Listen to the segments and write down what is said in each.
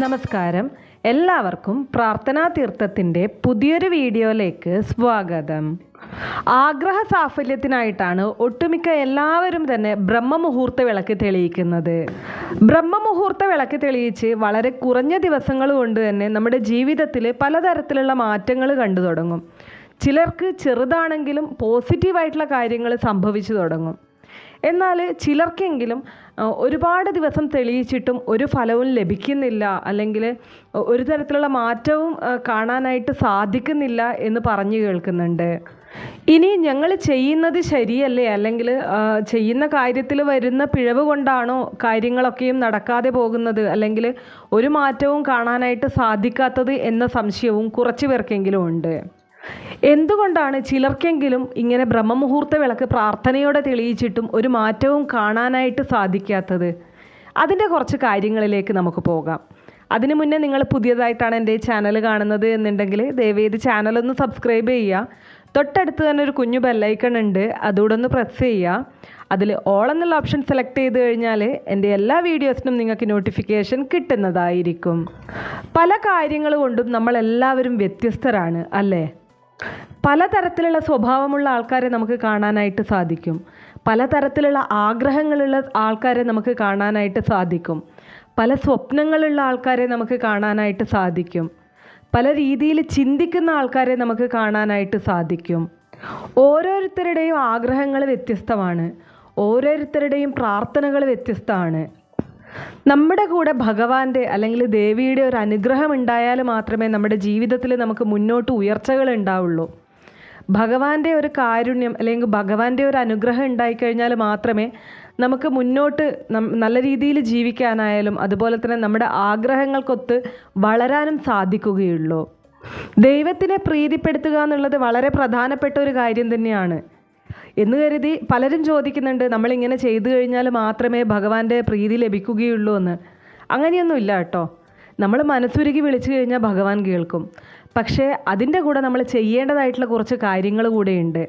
നമസ്കാരം. എല്ലാവർക്കും പ്രാർത്ഥനാ തീർത്ഥത്തിന്റെ പുതിയൊരു വീഡിയോയിലേക്ക് സ്വാഗതം. ആഗ്രഹ സാഫല്യത്തിനായിട്ടാണ് ഒട്ടുമിക്ക എല്ലാവരും തന്നെ ബ്രഹ്മമുഹൂർത്ത വിളക്ക് തെളിയിക്കുന്നത്. ബ്രഹ്മമുഹൂർത്ത വിളക്ക് തെളിയിച്ച് വളരെ കുറഞ്ഞ ദിവസങ്ങൾ കൊണ്ട് തന്നെ നമ്മുടെ ജീവിതത്തിൽ പലതരത്തിലുള്ള മാറ്റങ്ങൾ കണ്ടു തുടങ്ങും. ചിലർക്ക് ചെറുതാണെങ്കിലും പോസിറ്റീവായിട്ടുള്ള കാര്യങ്ങൾ സംഭവിച്ചു തുടങ്ങും. എന്നാൽ ചിലർക്കെങ്കിലും ഒരുപാട് ദിവസം തെളിയിച്ചിട്ടും ഒരു ഫലവും ലഭിക്കുന്നില്ല അല്ലെങ്കിൽ ഒരു തരത്തിലുള്ള മാറ്റവും കാണാനായിട്ട് സാധിക്കുന്നില്ല എന്ന് പറഞ്ഞു കേൾക്കുന്നുണ്ട്. ഇനി ഞങ്ങൾ ചെയ്യുന്നത് ശരിയല്ലേ? അല്ലെങ്കിൽ ചെയ്യുന്ന കാര്യത്തിൽ വരുന്ന പിഴവ് കൊണ്ടാണോ കാര്യങ്ങളൊക്കെയും നടക്കാതെ പോകുന്നത്? അല്ലെങ്കിൽ ഒരു മാറ്റവും കാണാനായിട്ട് സാധിക്കാത്തത് എന്ന സംശയവും കുറച്ച് പേർക്കെങ്കിലും ഉണ്ട്. എന്തുകൊണ്ടാണ് ചിലർക്കെങ്കിലും ഇങ്ങനെ ബ്രഹ്മമുഹൂർത്ത വിളക്ക് പ്രാർത്ഥനയോടെ തെളിയിച്ചിട്ടും ഒരു മാറ്റവും കാണാനായിട്ട് സാധിക്കാത്തത്? അതിന്റെ കുറച്ച് കാര്യങ്ങളിലേക്ക് നമുക്ക് പോകാം. അതിനു മുന്നേ നിങ്ങൾ പുതിയതായിട്ടാണ് എന്റെ ചാനൽ കാണുന്നത് എന്നുണ്ടെങ്കിൽ ദയവേത് ചാനലൊന്ന് സബ്സ്ക്രൈബ് ചെയ്യുക. തൊട്ടടുത്ത് തന്നെ ഒരു കുഞ്ഞു ബെല്ലൈക്കൺ ഉണ്ട്. അതുകൂടെ ഒന്ന് പ്രസ് ചെയ്യുക. അതിൽ ഓൾ എന്നുള്ള ഓപ്ഷൻ സെലക്ട് ചെയ്ത് കഴിഞ്ഞാൽ എന്റെ എല്ലാ വീഡിയോസിനും നിങ്ങൾക്ക് നോട്ടിഫിക്കേഷൻ കിട്ടുന്നതായിരിക്കും. പല കാര്യങ്ങൾ കൊണ്ടും നമ്മളെല്ലാവരും വ്യത്യസ്തരാണ് അല്ലേ? പലതരത്തിലുള്ള സ്വഭാവമുള്ള ആൾക്കാരെ നമുക്ക് കാണാനായിട്ട് സാധിക്കും. പലതരത്തിലുള്ള ആഗ്രഹങ്ങളുള്ള ആൾക്കാരെ നമുക്ക് കാണാനായിട്ട് സാധിക്കും. പല സ്വപ്നങ്ങളുള്ള ആൾക്കാരെ നമുക്ക് കാണാനായിട്ട് സാധിക്കും. പല രീതിയിൽ ചിന്തിക്കുന്ന ആൾക്കാരെ നമുക്ക് കാണാനായിട്ട് സാധിക്കും. ഓരോരുത്തരുടെയും ആഗ്രഹങ്ങൾ വ്യത്യസ്തമാണ്. ഓരോരുത്തരുടെയും പ്രാർത്ഥനകൾ വ്യത്യസ്തമാണ്. നമ്മുടെ കൂടെ ഭഗവാന്റെ അല്ലെങ്കിൽ ദേവിയുടെ ഒരു അനുഗ്രഹം ഉണ്ടായാൽ മാത്രമേ നമ്മുടെ ജീവിതത്തിൽ നമുക്ക് മുന്നോട്ട് ഉയർച്ചകൾ ഉണ്ടാവുള്ളൂ. ഭഗവാന്റെ ഒരു കാരുണ്യം അല്ലെങ്കിൽ ഭഗവാന്റെ ഒരു അനുഗ്രഹം ഉണ്ടായിക്കഴിഞ്ഞാൽ മാത്രമേ നമുക്ക് മുന്നോട്ട് നല്ല രീതിയിൽ ജീവിക്കാനായാലും അതുപോലെ തന്നെ നമ്മുടെ ആഗ്രഹങ്ങൾക്കൊത്ത് വളരാനും സാധിക്കുകയുള്ളൂ. ദൈവത്തിനെ പ്രീതിപ്പെടുത്തുക എന്നുള്ളത് വളരെ പ്രധാനപ്പെട്ട ഒരു കാര്യം തന്നെയാണ്. എന്ന് കരുതി പലരും ചോദിക്കുന്നുണ്ട് നമ്മളിങ്ങനെ ചെയ്തു കഴിഞ്ഞാൽ മാത്രമേ ഭഗവാന്റെ പ്രീതി ലഭിക്കുകയുള്ളൂ എന്ന്. അങ്ങനെയൊന്നും ഇല്ല കേട്ടോ. നമ്മൾ മനസ്സുരുകി വിളിച്ചു കഴിഞ്ഞാൽ ഭഗവാൻ കേൾക്കും. പക്ഷേ അതിന്റെ കൂടെ നമ്മൾ ചെയ്യേണ്ടതായിട്ടുള്ള കുറച്ച് കാര്യങ്ങൾ കൂടെയുണ്ട്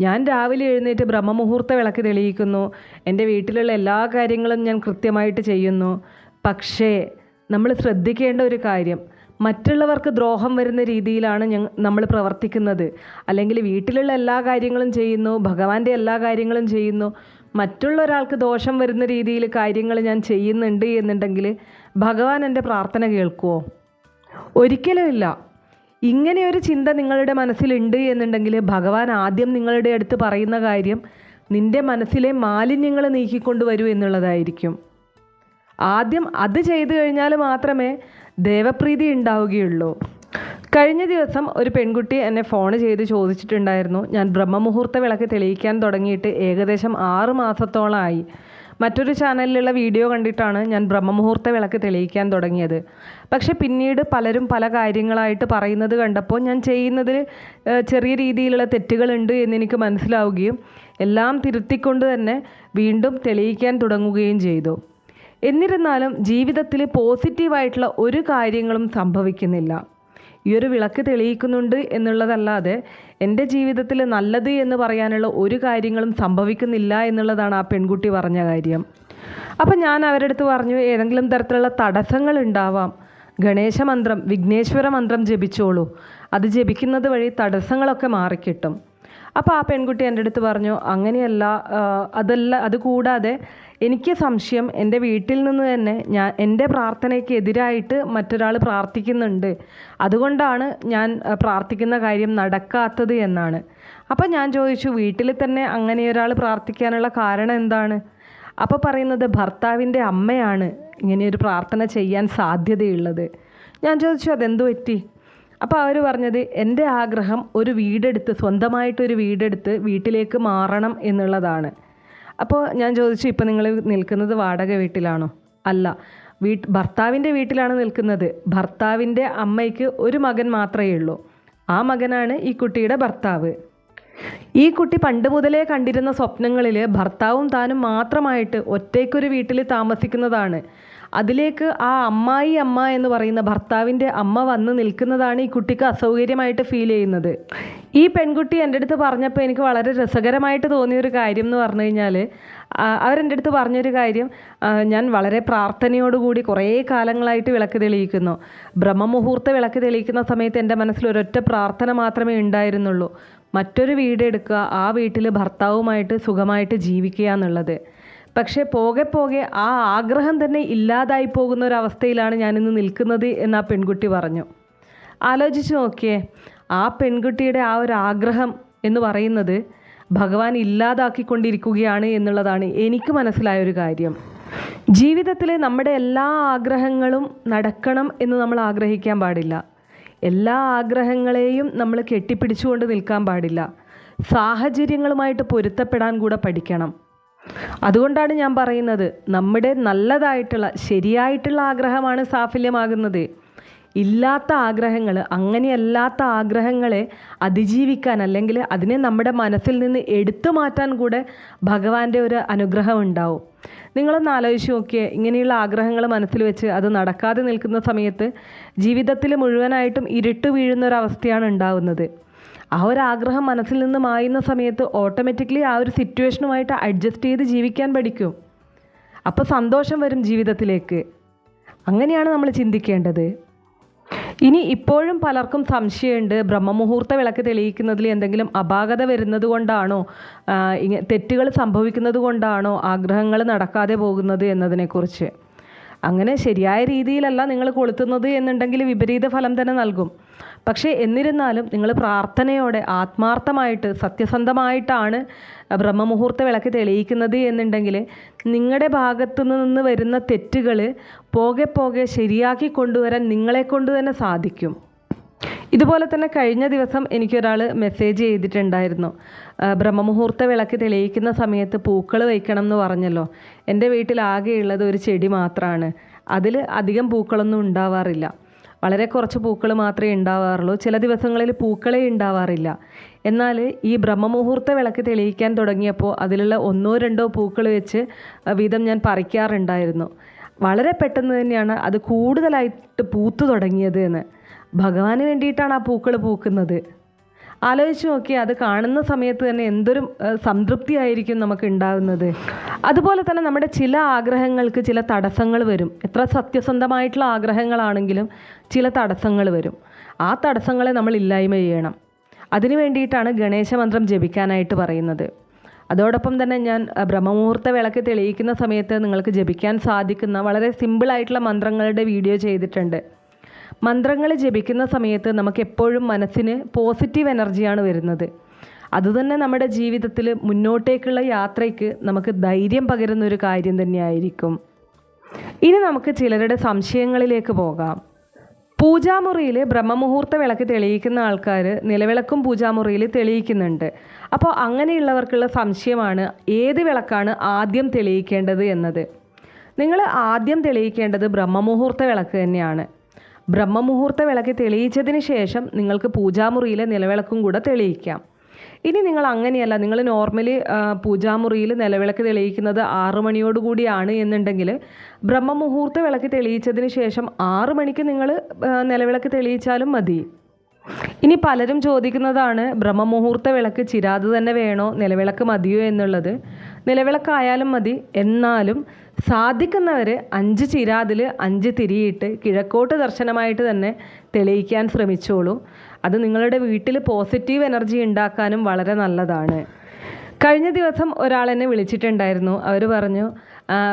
ഞാൻ രാവിലെ എഴുന്നേറ്റ് ബ്രഹ്മമുഹൂർത്ത വിളക്ക് തെളിയിക്കുന്നു. എന്റെ വീട്ടിലുള്ള എല്ലാ കാര്യങ്ങളും ഞാൻ കൃത്യമായിട്ട് ചെയ്യുന്നു. പക്ഷേ നമ്മൾ ശ്രദ്ധിക്കേണ്ട ഒരു കാര്യം. മറ്റുള്ളവർക്ക് ദ്രോഹം വരുന്ന രീതിയിലാണ് ഞങ്ങൾ നമ്മൾ പ്രവർത്തിക്കുന്നത്. അല്ലെങ്കിൽ വീട്ടിലുള്ള എല്ലാ കാര്യങ്ങളും ചെയ്യുന്നു ഭഗവാന്റെ എല്ലാ കാര്യങ്ങളും ചെയ്യുന്നു. മറ്റുള്ള ഒരാൾക്ക് ദോഷം വരുന്ന രീതിയിൽ കാര്യങ്ങൾ ഞാൻ ചെയ്യുന്നുണ്ട് എന്നുണ്ടെങ്കിൽ ഭഗവാൻ എന്റെ പ്രാർത്ഥന കേൾക്കുമോ ഒരിക്കലുമില്ല ഇങ്ങനെ ഒരു ചിന്ത നിങ്ങളുടെ മനസ്സിലുണ്ട് എന്നുണ്ടെങ്കിൽ ഭഗവാൻ ആദ്യം നിങ്ങളുടെ അടുത്ത് പറയുന്ന കാര്യം നിന്റെ മനസ്സിലെ മാലിന്യങ്ങൾ നീക്കിക്കൊണ്ടുവരൂ എന്നുള്ളതായിരിക്കും. ആദ്യം അത് ചെയ്തു കഴിഞ്ഞാൽ മാത്രമേ ദേവപ്രീതി ഉണ്ടാവുകയുള്ളൂ. കഴിഞ്ഞ ദിവസം ഒരു പെൺകുട്ടി എന്നെ ഫോൺ ചെയ്ത് ചോദിച്ചിട്ടുണ്ടായിരുന്നു. ഞാൻ ബ്രഹ്മമുഹൂർത്ത വിളക്ക് തെളിയിക്കാൻ തുടങ്ങിയിട്ട് ഏകദേശം ആറ് മാസത്തോളമായി മറ്റൊരു ചാനലിലുള്ള വീഡിയോ കണ്ടിട്ടാണ് ഞാൻ ബ്രഹ്മമുഹൂർത്ത വിളക്ക് തെളിയിക്കാൻ തുടങ്ങിയത്. പക്ഷെ പിന്നീട് പലരും പല കാര്യങ്ങളായിട്ട് പറയുന്നത് കണ്ടപ്പോൾ ഞാൻ ചെയ്യുന്നതിൽ ചെറിയ രീതിയിലുള്ള തെറ്റുകളുണ്ട് എന്നെനിക്ക് മനസ്സിലാവുകയും എല്ലാം തിരുത്തിക്കൊണ്ട് തന്നെ വീണ്ടും തെളിയിക്കാൻ തുടങ്ങുകയും ചെയ്തു. എന്നിരുന്നാലും ജീവിതത്തിൽ പോസിറ്റീവായിട്ടുള്ള ഒരു കാര്യങ്ങളും സംഭവിക്കുന്നില്ല. ഈ ഒരു വിളക്ക് തെളിയിക്കുന്നുണ്ട് എന്നുള്ളതല്ലാതെ എന്റെ ജീവിതത്തിൽ നല്ലത് എന്ന് പറയാനുള്ള ഒരു കാര്യങ്ങളും സംഭവിക്കുന്നില്ല എന്നുള്ളതാണ് ആ പെൺകുട്ടി പറഞ്ഞ കാര്യം. അപ്പം ഞാൻ അവരുടെ അടുത്ത് പറഞ്ഞു ഏതെങ്കിലും തരത്തിലുള്ള തടസ്സങ്ങൾ ഉണ്ടാവാം. ഗണേശ മന്ത്രം വിഘ്നേശ്വര മന്ത്രം ജപിച്ചോളൂ. അത് ജപിക്കുന്നത് വഴി തടസ്സങ്ങളൊക്കെ മാറിക്കിട്ടും. അപ്പോൾ ആ പെൺകുട്ടി എന്റെ അടുത്ത് പറഞ്ഞു അങ്ങനെയല്ല അതല്ല അതുകൂടാതെ എനിക്ക് സംശയം എന്റെ വീട്ടിൽ നിന്ന് തന്നെ ഞാൻ എന്റെ പ്രാർത്ഥനയ്ക്ക് എതിരായിട്ട് മറ്റൊരാൾ പ്രാർത്ഥിക്കുന്നുണ്ട്. അതുകൊണ്ടാണ് ഞാൻ പ്രാർത്ഥിക്കുന്ന കാര്യം നടക്കാത്തത് എന്നാണ്. അപ്പോൾ ഞാൻ ചോദിച്ചു വീട്ടിൽ തന്നെ അങ്ങനെ ഒരാൾ പ്രാർത്ഥിക്കാനുള്ള കാരണം എന്താണ്? അപ്പോൾ പറയുന്നത് ഭർത്താവിന്റെ അമ്മയാണ് ഇങ്ങനെയൊരു പ്രാർത്ഥന ചെയ്യാൻ സാധ്യതയുള്ളത്. ഞാൻ ചോദിച്ചു അതെന്തു പറ്റി? അപ്പോൾ അവർ പറഞ്ഞത് എന്റെ ആഗ്രഹം ഒരു വീടെടുത്ത് സ്വന്തമായിട്ടൊരു വീടെടുത്ത് വീട്ടിലേക്ക് മാറണം എന്നുള്ളതാണ്. അപ്പോൾ ഞാൻ ചോദിച്ചു ഇപ്പോൾ നിങ്ങൾ നിൽക്കുന്നത് വാടക വീട്ടിലാണോ? അല്ല. വീട്ട് ഭർത്താവിന്റെ വീട്ടിലാണ് നിൽക്കുന്നത്. ഭർത്താവിന്റെ അമ്മയ്ക്ക് ഒരു മകൻ മാത്രമേ ഉള്ളൂ. ആ മകനാണ് ഈ കുട്ടിയുടെ ഭർത്താവ്. ഈ കുട്ടി പണ്ട് മുതലേ കണ്ടിരുന്ന സ്വപ്നങ്ങളിൽ ഭർത്താവും താനും മാത്രമായിട്ട് ഒറ്റയ്ക്കൊരു വീട്ടിൽ താമസിക്കുന്നതാണ്. അതിലേക്ക് ആ അമ്മായി അമ്മ എന്ന് പറയുന്ന ഭർത്താവിന്റെ അമ്മ വന്ന് നിൽക്കുന്നതാണ് ഈ കുട്ടിക്ക് അസൗകര്യമായിട്ട് ഫീൽ ചെയ്യുന്നത്. ഈ പെൺകുട്ടി എന്റെ അടുത്ത് പറഞ്ഞപ്പോൾ എനിക്ക് വളരെ രസകരമായിട്ട് തോന്നിയൊരു കാര്യം എന്ന് പറഞ്ഞു കഴിഞ്ഞാൽ അവരെന്റെ അടുത്ത് പറഞ്ഞൊരു കാര്യം ഞാൻ വളരെ പ്രാർത്ഥനയോടുകൂടി കുറേ കാലങ്ങളായിട്ട് വിളക്ക് തെളിയിക്കുന്നു. ബ്രഹ്മമുഹൂർത്ത വിളക്ക് തെളിയിക്കുന്ന സമയത്ത് എന്റെ മനസ്സിൽ ഒരൊറ്റ പ്രാർത്ഥന മാത്രമേ ഉണ്ടായിരുന്നുള്ളൂ. മറ്റൊരു വീട് എടുക്കുക ആ വീട്ടിൽ ഭർത്താവുമായിട്ട് സുഖമായിട്ട് ജീവിക്കുക എന്നുള്ളത്. പക്ഷേ പോകെ പോകെ ആ ആഗ്രഹം തന്നെ ഇല്ലാതായി പോകുന്ന ഒരു അവസ്ഥയിലാണ് ഞാനിന്ന് നിൽക്കുന്നത് എന്ന് ആ പെൺകുട്ടി പറഞ്ഞു. ആലോചിച്ച് നോക്കിയേ ആ പെൺകുട്ടിയുടെ ആ ഒരു ആഗ്രഹം എന്ന് പറയുന്നത് ഭഗവാൻ ഇല്ലാതാക്കിക്കൊണ്ടിരിക്കുകയാണ് എന്നുള്ളതാണ് എനിക്ക് മനസ്സിലായ ഒരു കാര്യം. ജീവിതത്തിൽ നമ്മുടെ എല്ലാ ആഗ്രഹങ്ങളും നടക്കണം എന്ന് നമ്മൾ ആഗ്രഹിക്കാൻ പാടില്ല. എല്ലാ ആഗ്രഹങ്ങളെയും നമ്മൾ കെട്ടിപ്പിടിച്ചുകൊണ്ട് നിൽക്കാൻ പാടില്ല. സാഹചര്യങ്ങളുമായിട്ട് പൊരുത്തപ്പെടാൻ കൂടെ പഠിക്കണം. അതുകൊണ്ടാണ് ഞാൻ പറയുന്നത് നമ്മുടെ നല്ലതായിട്ടുള്ള ശരിയായിട്ടുള്ള ആഗ്രഹമാണ് സാഫല്യമാകുന്നത്. ഇല്ലാത്ത ആഗ്രഹങ്ങൾ അങ്ങനെയല്ലാത്ത ആഗ്രഹങ്ങളെ അതിജീവിക്കാൻ അല്ലെങ്കിൽ അതിനെ നമ്മുടെ മനസ്സിൽ നിന്ന് എടുത്തു മാറ്റാൻ കൂടെ ഭഗവാന്റെ ഒരു അനുഗ്രഹം ഉണ്ടാവും. നിങ്ങളൊന്ന് ആലോചിച്ച് നോക്കിയേ ഇങ്ങനെയുള്ള ആഗ്രഹങ്ങൾ മനസ്സിൽ വെച്ച് അത് നടക്കാതെ നിൽക്കുന്ന സമയത്ത് ജീവിതത്തിൽ മുഴുവനായിട്ടും ഇരുട്ട് വീഴുന്ന ഒരു അവസ്ഥയാണ് ഉണ്ടാവുന്നത്. ആ ഒരു ആഗ്രഹം മനസ്സിൽ നിന്ന് മായുന്ന സമയത്ത് ഓട്ടോമാറ്റിക്കലി ആ ഒരു സിറ്റുവേഷനുമായിട്ട് അഡ്ജസ്റ്റ് ചെയ്ത് ജീവിക്കാൻ പഠിക്കും. അപ്പോൾ സന്തോഷം വരും ജീവിതത്തിലേക്ക്. അങ്ങനെയാണ് നമ്മൾ ചിന്തിക്കേണ്ടത്. ഇനി ഇപ്പോഴും പലർക്കും സംശയമുണ്ട്. ബ്രഹ്മമുഹൂർത്ത വിളക്ക് തെളിയിക്കുന്നതിൽ എന്തെങ്കിലും അപാകത വരുന്നത് കൊണ്ടാണോ തെറ്റുകൾ സംഭവിക്കുന്നത് കൊണ്ടാണോ ആഗ്രഹങ്ങൾ നടക്കാതെ പോകുന്നത് എന്നതിനെക്കുറിച്ച്. അങ്ങനെ ശരിയായ രീതിയിലല്ല നിങ്ങൾ കൊളുത്തുന്നത് എന്നുണ്ടെങ്കിൽ വിപരീത ഫലം തന്നെ നൽകും. പക്ഷേ എന്നിരുന്നാലും നിങ്ങൾ പ്രാർത്ഥനയോടെ ആത്മാർത്ഥമായിട്ട് സത്യസന്ധമായിട്ടാണ് ബ്രഹ്മമുഹൂർത്ത വിളക്ക് തെളിയിക്കുന്നത് എന്നുണ്ടെങ്കിൽ നിങ്ങളുടെ ഭാഗത്തു നിന്ന് വരുന്ന തെറ്റുകൾ പോകെ പോകെ ശരിയാക്കി കൊണ്ടുവരാൻ നിങ്ങളെ കൊണ്ട് തന്നെ സാധിക്കും. ഇതുപോലെ തന്നെ കഴിഞ്ഞ ദിവസം എനിക്കൊരാൾ മെസ്സേജ് ചെയ്തിട്ടുണ്ടായിരുന്നു. ബ്രഹ്മമുഹൂർത്ത വിളക്ക് തെളിയിക്കുന്ന സമയത്ത് പൂക്കൾ വയ്ക്കണം എന്ന് പറഞ്ഞല്ലോ. എന്റെ വീട്ടിൽ ആകെയുള്ളത് ഒരു ചെടി മാത്രമാണ് അതിൽ അധികം പൂക്കളൊന്നും ഉണ്ടാവാറില്ല. വളരെ കുറച്ച് പൂക്കൾ മാത്രമേ ഉണ്ടാവാറുള്ളൂ. ചില ദിവസങ്ങളിൽ പൂക്കളേ ഉണ്ടാവാറില്ല. എന്നാൽ ഈ ബ്രഹ്മമുഹൂർത്ത വിളക്ക് തെളിയിക്കാൻ തുടങ്ങിയപ്പോൾ അതിലുള്ള ഒന്നോ രണ്ടോ പൂക്കൾ വെച്ച് വീതം ഞാൻ പറിക്കാറുണ്ടായിരുന്നു. വളരെ പെട്ടെന്ന് തന്നെയാണ് അത് കൂടുതലായിട്ട് പൂത്തു തുടങ്ങിയത് എന്ന്. ഭഗവാന് വേണ്ടിയിട്ടാണ് ആ പൂക്കൾ പൂക്കുന്നത്. ആലോചിച്ച് നോക്കി അത് കാണുന്ന സമയത്ത് തന്നെ എന്തൊരു സംതൃപ്തി ആയിരിക്കും നമുക്ക് ഉണ്ടാകുന്നത് അതുപോലെ തന്നെ നമ്മുടെ ചില ആഗ്രഹങ്ങൾക്ക് ചില തടസ്സങ്ങൾ വരും. എത്ര സത്യസന്ധമായിട്ടുള്ള ആഗ്രഹങ്ങളാണെങ്കിലും ചില തടസ്സങ്ങൾ വരും. ആ തടസ്സങ്ങളെ നമ്മൾ ഇല്ലായ്മ ചെയ്യണം. അതിനു വേണ്ടിയിട്ടാണ് ഗണേശ മന്ത്രം ജപിക്കാനായിട്ട് പറയുന്നത്. അതോടൊപ്പം തന്നെ ഞാൻ ബ്രഹ്മമുഹൂർത്ത വിളക്ക് തെളിയിക്കുന്ന സമയത്ത് നിങ്ങൾക്ക് ജപിക്കാൻ സാധിക്കുന്ന വളരെ സിമ്പിളായിട്ടുള്ള മന്ത്രങ്ങളുടെ വീഡിയോ ചെയ്തിട്ടുണ്ട്. മന്ത്രങ്ങൾ ജപിക്കുന്ന സമയത്ത് നമുക്ക് എപ്പോഴും മനസ്സിന് പോസിറ്റീവ് എനർജിയാണ് വരുന്നത്. അതുതന്നെ നമ്മുടെ ജീവിതത്തിൽ മുന്നോട്ടേക്കുള്ള യാത്രയ്ക്ക് നമുക്ക് ധൈര്യം പകരുന്ന ഒരു കാര്യം തന്നെയായിരിക്കും. ഇനി നമുക്ക് ചിലരുടെ സംശയങ്ങളിലേക്ക് പോകാം. പൂജാമുറിയിൽ ബ്രഹ്മമുഹൂർത്ത വിളക്ക് തെളിയിക്കുന്ന ആൾക്കാർ നിലവിളക്കും പൂജാമുറിയിൽ തെളിയിക്കുന്നുണ്ട്. അപ്പോൾ അങ്ങനെയുള്ളവർക്കുള്ള സംശയമാണ് ഏത് വിളക്കാണ് ആദ്യം തെളിയിക്കേണ്ടത് എന്നത്. നിങ്ങൾ ആദ്യം തെളിയിക്കേണ്ടത് ബ്രഹ്മമുഹൂർത്ത വിളക്ക് തന്നെയാണ്. ബ്രഹ്മമുഹൂർത്ത വിളക്ക് തെളിയിച്ചതിന് ശേഷം നിങ്ങൾക്ക് പൂജാമുറിയിലെ നിലവിളക്കും കൂടെ തെളിയിക്കാം. ഇനി നിങ്ങൾ അങ്ങനെയല്ല നിങ്ങൾ നോർമലി പൂജാമുറിയിൽ നിലവിളക്ക് തെളിയിക്കുന്നത് ആറു മണിയോടുകൂടിയാണ് എന്നുണ്ടെങ്കിൽ ബ്രഹ്മമുഹൂർത്ത വിളക്ക് തെളിയിച്ചതിന് ശേഷം ആറു മണിക്ക് നിങ്ങൾ നിലവിളക്ക് തെളിയിച്ചാലും മതി. ഇനി പലരും ചോദിക്കുന്നതാണ് ബ്രഹ്മമുഹൂർത്ത വിളക്ക് ചിരാത് തന്നെ വേണോ നിലവിളക്ക് മതിയോ എന്നുള്ളത്. നിലവിളക്കായാലും മതി എന്നാലും സാധിക്കുന്നവർ അഞ്ച് ചിരാതിൽ അഞ്ച് തിരിയിട്ട് കിഴക്കോട്ട് ദർശനമായിട്ട് തന്നെ തെളിയിക്കാൻ ശ്രമിച്ചോളൂ. അത് നിങ്ങളുടെ വീട്ടിൽ പോസിറ്റീവ് എനർജി ഉണ്ടാക്കാനും വളരെ നല്ലതാണ്. കഴിഞ്ഞ ദിവസം ഒരാൾ എന്നെ വിളിച്ചിട്ടുണ്ടായിരുന്നു. അവർ പറഞ്ഞു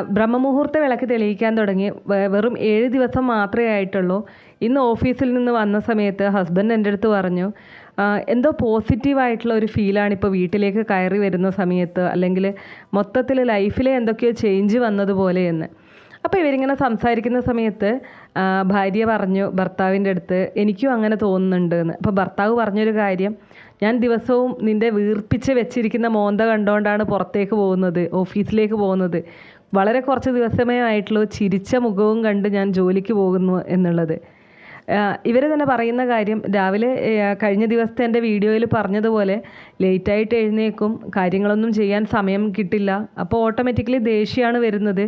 ബ്രഹ്മമുഹൂർത്ത വിളക്ക് തെളിയിക്കാൻ തുടങ്ങി. വെറും ഏഴ് ദിവസം മാത്രമേ ആയിട്ടുള്ളൂ. ഇന്ന് ഓഫീസിൽ നിന്ന് വന്ന സമയത്ത് ഹസ്ബൻഡ് എന്റെ അടുത്ത് പറഞ്ഞു "ആ, എന്തോ പോസിറ്റീവായിട്ടുള്ള ഒരു ഫീലാണ് ഇപ്പോൾ വീട്ടിലേക്ക് കയറി വരുന്ന സമയത്ത് അല്ലെങ്കിൽ മൊത്തത്തിൽ ലൈഫിലെ എന്തൊക്കെയോ ചേഞ്ച് വന്നതുപോലെ എന്ന്. അപ്പോൾ ഇവരിങ്ങനെ സംസാരിക്കുന്ന സമയത്ത് ഭാര്യ പറഞ്ഞു ഭർത്താവിന്റെ അടുത്ത് എനിക്കും അങ്ങനെ തോന്നുന്നുണ്ട് എന്ന്. അപ്പോൾ ഭർത്താവ് പറഞ്ഞൊരു കാര്യം ഞാൻ ദിവസവും നിന്റെ വീർപ്പിച്ച് വെച്ചിരിക്കുന്ന മോന്ത കണ്ടുകൊണ്ടാണ് പുറത്തേക്ക് പോകുന്നത് ഓഫീസിലേക്ക് പോകുന്നത്. വളരെ കുറച്ച് ദിവസമേ ആയിട്ടുള്ളൂ ചിരിച്ച മുഖവും കണ്ട് ഞാൻ ജോലിക്ക് പോകുന്നു എന്നുള്ളത്. ഇവർ തന്നെ പറയുന്ന കാര്യം രാവിലെ കഴിഞ്ഞ ദിവസത്തെ എന്റെ വീഡിയോയിൽ പറഞ്ഞതുപോലെ ലേറ്റായിട്ട് എഴുന്നേക്കും കാര്യങ്ങളൊന്നും ചെയ്യാൻ സമയം കിട്ടില്ല. അപ്പോൾ ഓട്ടോമാറ്റിക്കലി ദേഷ്യമാണ് വരുന്നത്.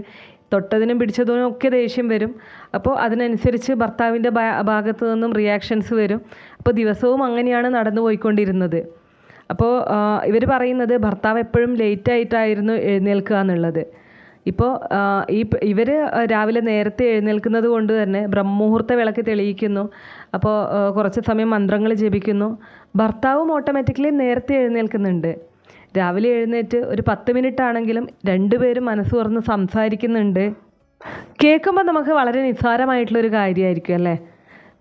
തൊട്ടതിനും പിടിച്ചതിനും ഒക്കെ ദേഷ്യം വരും. അപ്പോൾ അതിനനുസരിച്ച് ഭർത്താവിന്റെ ഭാഗത്തു നിന്നും റിയാക്ഷൻസ് വരും. അപ്പോൾ ദിവസവും അങ്ങനെയാണ് നടന്നു പോയിക്കൊണ്ടിരുന്നത്. അപ്പോൾ ഇവർ പറയുന്നത് ഭർത്താവ് എപ്പോഴും ലേറ്റായിട്ടായിരുന്നു എഴുന്നേൽക്കുക എന്നുള്ളത്. ഇപ്പോൾ ഈ ഇവർ രാവിലെ നേരത്തെ എഴുന്നേൽക്കുന്നത് കൊണ്ട് തന്നെ ബ്രഹ്മമുഹൂർത്ത വിളക്ക് തെളിയിക്കുന്നു. അപ്പോൾ കുറച്ച് സമയം മന്ത്രങ്ങൾ ജപിക്കുന്നു. ഭർത്താവും ഓട്ടോമാറ്റിക്കലി നേരത്തെ എഴുന്നേൽക്കുന്നുണ്ട്. രാവിലെ എഴുന്നേറ്റ് ഒരു പത്ത് മിനിറ്റ് ആണെങ്കിലും രണ്ടുപേരും മനസ്സ് തുറന്ന് സംസാരിക്കുന്നുണ്ട്. കേൾക്കുമ്പോൾ നമുക്ക് വളരെ നിസ്സാരമായിട്ടുള്ളൊരു കാര്യമായിരിക്കും അല്ലേ?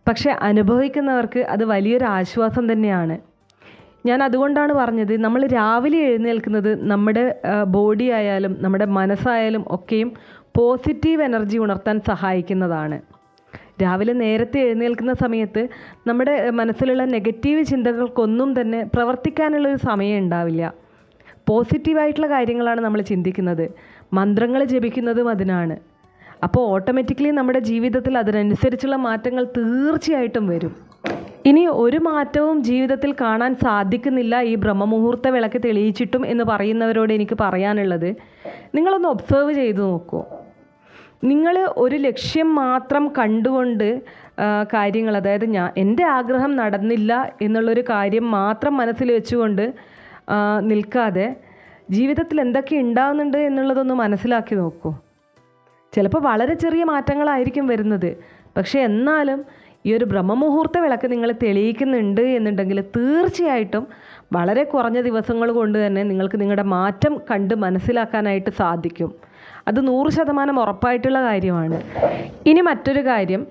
പക്ഷെ അനുഭവിക്കുന്നവർക്ക് അത് വലിയൊരു ആശ്വാസം തന്നെയാണ്. ഞാൻ അതുകൊണ്ടാണ് പറഞ്ഞത് നമ്മൾ രാവിലെ എഴുന്നേൽക്കുന്നത് നമ്മുടെ ബോഡി ആയാലും നമ്മുടെ മനസ്സായാലും ഒക്കെയും പോസിറ്റീവ് എനർജി ഉണർത്താൻ സഹായിക്കുന്നതാണ്. രാവിലെ നേരത്തെ എഴുന്നേൽക്കുന്ന സമയത്ത് നമ്മുടെ മനസ്സിലുള്ള നെഗറ്റീവ് ചിന്തകൾക്കൊന്നും തന്നെ പ്രവർത്തിക്കാനുള്ളൊരു സമയം ഉണ്ടാവില്ല. പോസിറ്റീവായിട്ടുള്ള കാര്യങ്ങളാണ് നമ്മൾ ചിന്തിക്കുന്നത്. മന്ത്രങ്ങൾ ജപിക്കുന്നതും അതിനാണ്. അപ്പോൾ ഓട്ടോമാറ്റിക്കലി നമ്മുടെ ജീവിതത്തിൽ അതിനനുസരിച്ചുള്ള മാറ്റങ്ങൾ തീർച്ചയായിട്ടും വരും. ഇനി ഒരു മാറ്റവും ജീവിതത്തിൽ കാണാൻ സാധിക്കുന്നില്ല ഈ ബ്രഹ്മമുഹൂർത്ത വിളക്ക് തെളിയിച്ചിട്ടും എന്ന് പറയുന്നവരോട് എനിക്ക് പറയാനുള്ളത്. നിങ്ങളൊന്ന് ഒബ്സർവ് ചെയ്തു നോക്കൂ. നിങ്ങൾ ഒരു ലക്ഷ്യം മാത്രം കണ്ടുകൊണ്ട് കാര്യങ്ങൾ അതായത് ഞാൻ എന്റെ ആഗ്രഹം നടന്നില്ല എന്നുള്ളൊരു കാര്യം മാത്രം മനസ്സിൽ വെച്ചുകൊണ്ട് നിൽക്കാതെ ജീവിതത്തിൽ എന്തൊക്കെ ഉണ്ടാകുന്നുണ്ട് എന്നുള്ളതൊന്ന് മനസ്സിലാക്കി നോക്കൂ. ചിലപ്പോൾ വളരെ ചെറിയ മാറ്റങ്ങളായിരിക്കും വരുന്നത്. പക്ഷേ എന്നാലും ഈ ഒരു ബ്രഹ്മമുഹൂർത്ത വിളക്ക് നിങ്ങൾ തെളിയിക്കുന്നുണ്ട് എന്നുണ്ടെങ്കിൽ തീർച്ചയായിട്ടും വളരെ കുറഞ്ഞ ദിവസങ്ങൾ കൊണ്ട് തന്നെ നിങ്ങൾക്ക് നിങ്ങളുടെ മാറ്റം കണ്ട് മനസ്സിലാക്കാനായിട്ട് സാധിക്കും. അത് നൂറ് ശതമാനം ഉറപ്പായിട്ടുള്ള കാര്യമാണ്. ഇനി മറ്റൊരു കാര്യം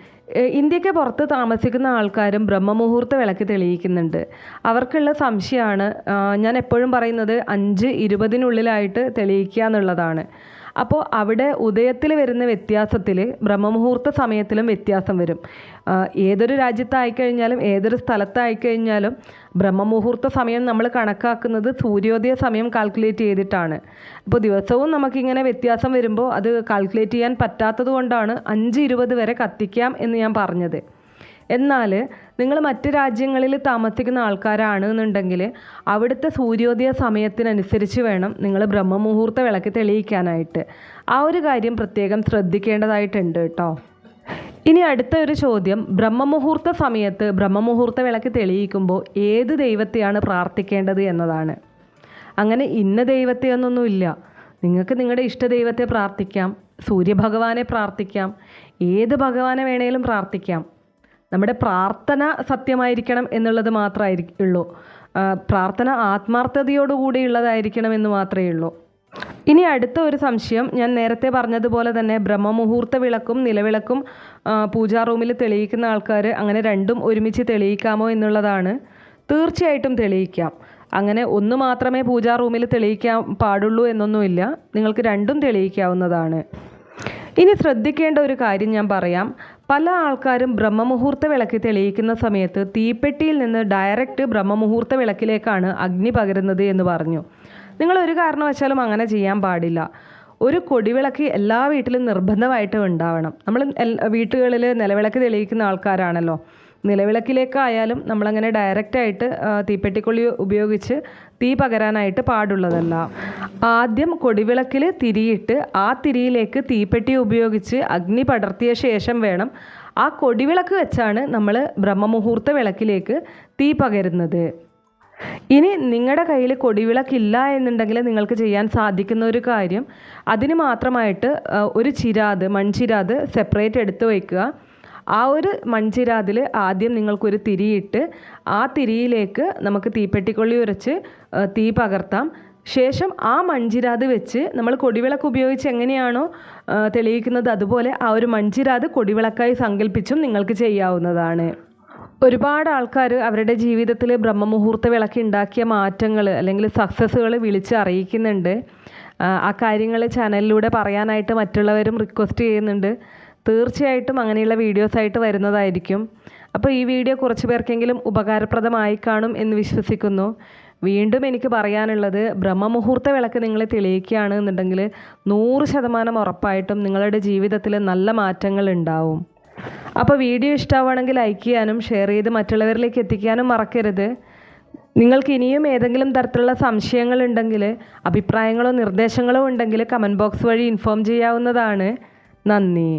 ഇന്ത്യയ്ക്ക് പുറത്ത് താമസിക്കുന്ന ആൾക്കാരും ബ്രഹ്മമുഹൂർത്ത വിളക്ക് തെളിയിക്കുന്നുണ്ട്. അവർക്കുള്ള സംശയമാണ് ഞാൻ എപ്പോഴും പറയുന്നത് അഞ്ച് ഇരുപതിനുള്ളിലായിട്ട് തെളിയിക്കുക എന്നുള്ളതാണ്. അപ്പോൾ അവിടെ ഉദയത്തിൽ വരുന്ന വ്യത്യാസത്തിൽ ബ്രഹ്മമുഹൂർത്ത സമയത്തിലും വ്യത്യാസം വരും. ഏതൊരു രാജ്യത്തായിക്കഴിഞ്ഞാലും ഏതൊരു സ്ഥലത്തായിക്കഴിഞ്ഞാലും ബ്രഹ്മമുഹൂർത്ത സമയം നമ്മൾ കണക്കാക്കുന്നത് സൂര്യോദയ സമയം കാൽക്കുലേറ്റ് ചെയ്തിട്ടാണ്. അപ്പോൾ ദിവസവും നമുക്കിങ്ങനെ വ്യത്യാസം വരുമ്പോൾ അത് കാൽക്കുലേറ്റ് ചെയ്യാൻ പറ്റാത്തത് കൊണ്ടാണ് അഞ്ച് ഇരുപത് വരെ കത്തിക്കാം എന്ന് ഞാൻ പറഞ്ഞത്. എന്നാൽ നിങ്ങൾ മറ്റ് രാജ്യങ്ങളിൽ താമസിക്കുന്ന ആൾക്കാരാണ് എന്നുണ്ടെങ്കിൽ അവിടുത്തെ സൂര്യോദയ സമയത്തിനനുസരിച്ച് വേണം നിങ്ങൾ ബ്രഹ്മമുഹൂർത്ത വിളക്ക് തെളിയിക്കാനായിട്ട്. ആ ഒരു കാര്യം പ്രത്യേകം ശ്രദ്ധിക്കേണ്ടതായിട്ടുണ്ട് കേട്ടോ. ഇനി അടുത്ത ഒരു ചോദ്യം. ബ്രഹ്മമുഹൂർത്ത സമയത്ത് ബ്രഹ്മമുഹൂർത്ത വിളക്ക് തെളിയിക്കുമ്പോൾ ഏത് ദൈവത്തെയാണ് പ്രാർത്ഥിക്കേണ്ടത് എന്നതാണ്. അങ്ങനെ ഇന്ന ദൈവത്തെ നിങ്ങൾക്ക് നിങ്ങളുടെ ഇഷ്ട ദൈവത്തെ പ്രാർത്ഥിക്കാം. സൂര്യഭഗവാനെ പ്രാർത്ഥിക്കാം. ഏത് ഭഗവാനെ വേണേലും പ്രാർത്ഥിക്കാം. നമ്മുടെ പ്രാർത്ഥന സത്യമായിരിക്കണം എന്നുള്ളത് മാത്രമായിരിക്കും ഉള്ളൂ. പ്രാർത്ഥന ആത്മാർത്ഥതയോടുകൂടിയുള്ളതായിരിക്കണം എന്ന് മാത്രമേ ഉള്ളൂ. ഇനി അടുത്ത ഒരു സംശയം ഞാൻ നേരത്തെ പറഞ്ഞതുപോലെ തന്നെ ബ്രഹ്മമുഹൂർത്ത വിളക്കും നിലവിളക്കും പൂജാ റൂമിൽ തെളിയിക്കുന്ന ആൾക്കാർ അങ്ങനെ രണ്ടും ഒരുമിച്ച് തെളിയിക്കാമോ എന്നുള്ളതാണ് തീർച്ചയായിട്ടും തെളിയിക്കാം. അങ്ങനെ ഒന്ന് മാത്രമേ പൂജാ റൂമിൽ തെളിയിക്കാൻ പാടുള്ളൂ എന്നൊന്നുമില്ല. നിങ്ങൾക്ക് രണ്ടും തെളിയിക്കാവുന്നതാണ്. ഇനി ശ്രദ്ധിക്കേണ്ട ഒരു കാര്യം ഞാൻ പറയാം. പല ആൾക്കാരും ബ്രഹ്മമുഹൂർത്ത വിളക്ക് തെളിയിക്കുന്ന സമയത്ത് തീപ്പെട്ടിയിൽ നിന്ന് ഡയറക്റ്റ് ബ്രഹ്മമുഹൂർത്ത വിളക്കിലേക്കാണ് അഗ്നി പകരുന്നത് എന്ന് പറഞ്ഞു. നിങ്ങൾ ഒരു കാരണവശാലും അങ്ങനെ ചെയ്യാൻ പാടില്ല. ഒരു കൊടിവിളക്ക് എല്ലാ വീട്ടിലും നിർബന്ധമായിട്ടും ഉണ്ടാവണം. നമ്മൾ വീട്ടുകളിൽ നിലവിളക്ക് തെളിയിക്കുന്ന ആൾക്കാരാണല്ലോ. നിലവിളക്കിലേക്കായാലും നമ്മളങ്ങനെ ഡയറക്റ്റായിട്ട് തീപ്പെട്ടിക്കൊള്ളി ഉപയോഗിച്ച് തീ പകരാനായിട്ട് പാടുള്ളതല്ല. ആദ്യം കൊടിവിളക്കിൽ തിരിയിട്ട് ആ തിരിയിലേക്ക് തീപ്പെട്ടി ഉപയോഗിച്ച് അഗ്നി പടർത്തിയ ശേഷം വേണം ആ കൊടിവിളക്ക് വെച്ചാണ് നമ്മൾ ബ്രഹ്മമുഹൂർത്ത വിളക്കിലേക്ക് തീ പകരുന്നത്. ഇനി നിങ്ങളുടെ കയ്യിൽ കൊടിവിളക്കില്ല എന്നുണ്ടെങ്കിൽ നിങ്ങൾക്ക് ചെയ്യാൻ സാധിക്കുന്ന ഒരു കാര്യം അതിന് മാത്രമായിട്ട് ഒരു ചിരാത് മൺചിരാത് സെപ്പറേറ്റ് എടുത്ത് വയ്ക്കുക ആ ഒരു മൺചിരാതിൽ ആദ്യം നിങ്ങൾക്കൊരു തിരിയിട്ട് ആ തിരിയിലേക്ക് നമുക്ക് തീപ്പെട്ടിക്കൊള്ളി ഉരച്ച് തീ പകർത്താം. ശേഷം ആ മൺചിരാത് വെച്ച് നമ്മൾ കൊടിവിളക്ക് ഉപയോഗിച്ച് എങ്ങനെയാണോ തെളിയിക്കുന്നത് അതുപോലെ ആ ഒരു മൺചിരാത് കൊടിവിളക്കായി സങ്കല്പിച്ചും നിങ്ങൾക്ക് ചെയ്യാവുന്നതാണ്. ഒരുപാട് ആൾക്കാർ അവരുടെ ജീവിതത്തിൽ ബ്രഹ്മമുഹൂർത്ത വിളക്ക് ഉണ്ടാക്കിയ മാറ്റങ്ങൾ അല്ലെങ്കിൽ സക്സസ്സുകൾ വിളിച്ച് അറിയിക്കുന്നുണ്ട്. ആ കാര്യങ്ങൾ ചാനലിലൂടെ പറയാനായിട്ട് മറ്റുള്ളവരും റിക്വസ്റ്റ് ചെയ്യുന്നുണ്ട്. തീർച്ചയായിട്ടും അങ്ങനെയുള്ള വീഡിയോസായിട്ട് വരുന്നതായിരിക്കും. അപ്പോൾ ഈ വീഡിയോ കുറച്ച് പേർക്കെങ്കിലും ഉപകാരപ്രദമായി കാണും എന്ന് വിശ്വസിക്കുന്നു. വീണ്ടും എനിക്ക് പറയാനുള്ളത് ബ്രഹ്മമുഹൂർത്ത വിളക്ക് നിങ്ങൾ തെളിയിക്കുകയാണ് എന്നുണ്ടെങ്കിൽ നൂറ് ശതമാനം ഉറപ്പായിട്ടും നിങ്ങളുടെ ജീവിതത്തിൽ നല്ല മാറ്റങ്ങൾ ഉണ്ടാവും. അപ്പോൾ വീഡിയോ ഇഷ്ടമാവുകയാണെങ്കിൽ ലൈക്ക് ചെയ്യാനും ഷെയർ ചെയ്ത് മറ്റുള്ളവരിലേക്ക് എത്തിക്കാനും മറക്കരുത്. നിങ്ങൾക്ക് ഇനിയും ഏതെങ്കിലും തരത്തിലുള്ള സംശയങ്ങളുണ്ടെങ്കിൽ അഭിപ്രായങ്ങളോ നിർദ്ദേശങ്ങളോ ഉണ്ടെങ്കിൽ കമന്റ് ബോക്സ് വഴി ഇൻഫോം ചെയ്യാവുന്നതാണ്. നന്ദി.